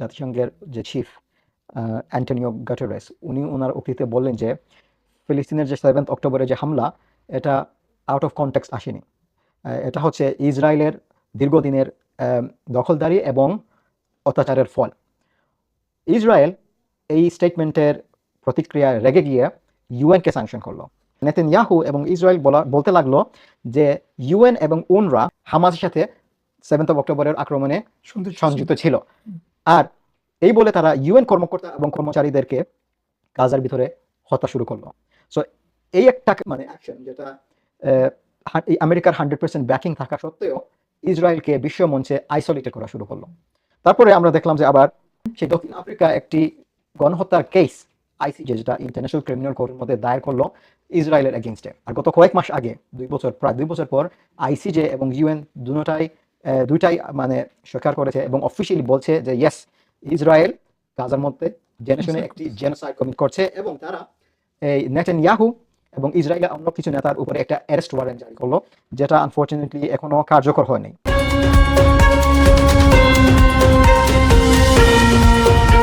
জাতিসংঘের যে chief Antonio গাটেরেস উনি ওনার উক্তিতে বললেন যে ফিলিস্তিনের যে সেভেন্থ অক্টোবরে যে হামলা এটা আউট অফ কনটেক্স আসেনি। এটা হচ্ছে ইসরায়েলের দীর্ঘদিনের দখলদারি এবং অত্যাচারের ফল। ইসরায়েল এই স্টেটমেন্টের প্রতিক্রিয়ায় রেগে গিয়ে ইউএনকে স্যাংশন করল। নেতেন ইয়াহু এবং ইসরায়েল বলা বলতে লাগল যে ইউএন এবং উনরা হামাসের সাথে সেভেন্থ অক্টোবরের আক্রমণে সংযুক্ত ছিল। আর এই বলে তারা ইউএন কর্মকর্তা এবং কর্মচারীদেরকে গাজার ভিতরে হত্যা শুরু করল। সো এই একটা মানে অ্যাকশন যেটা আমেরিকার হান্ড্রেড পার্সেন্ট ব্যাকিং থাকা সত্ত্বেও ইসরায়েলকে বিশ্ব মঞ্চে আইসোলেটেড করা শুরু করল। তারপরে আমরা দেখলাম যে আবার সেই দক্ষিণ আফ্রিকা একটি গণহত্যার কেস আইসিজে যেটা ইন্টারন্যাশনাল ক্রিমিনাল কোর্টের মধ্যে দায়ের করল ইসরায়েলের এগেনস্টে আর গত কয়েক মাস আগে, দুই বছর, প্রায় দুই বছর পর আইসিজে এবং ইউএন দুটাই দুইটাই মানে স্বীকার করেছে এবং অফিসিয়ালি বলছে যে ইয়েস ইসরায়েল গাজার মধ্যে জেনেশনে একটি জেনোসাইড কমিট করছে এবং তারা এই নেটেন ইয়াহু এবং ইসরায়েলের অন্য কিছু নেতার উপরে একটা অ্যারেস্ট ওয়ারেন্ট জারি করল, যেটা আনফর্চুনেটলি এখনও কার্যকর হয়নি।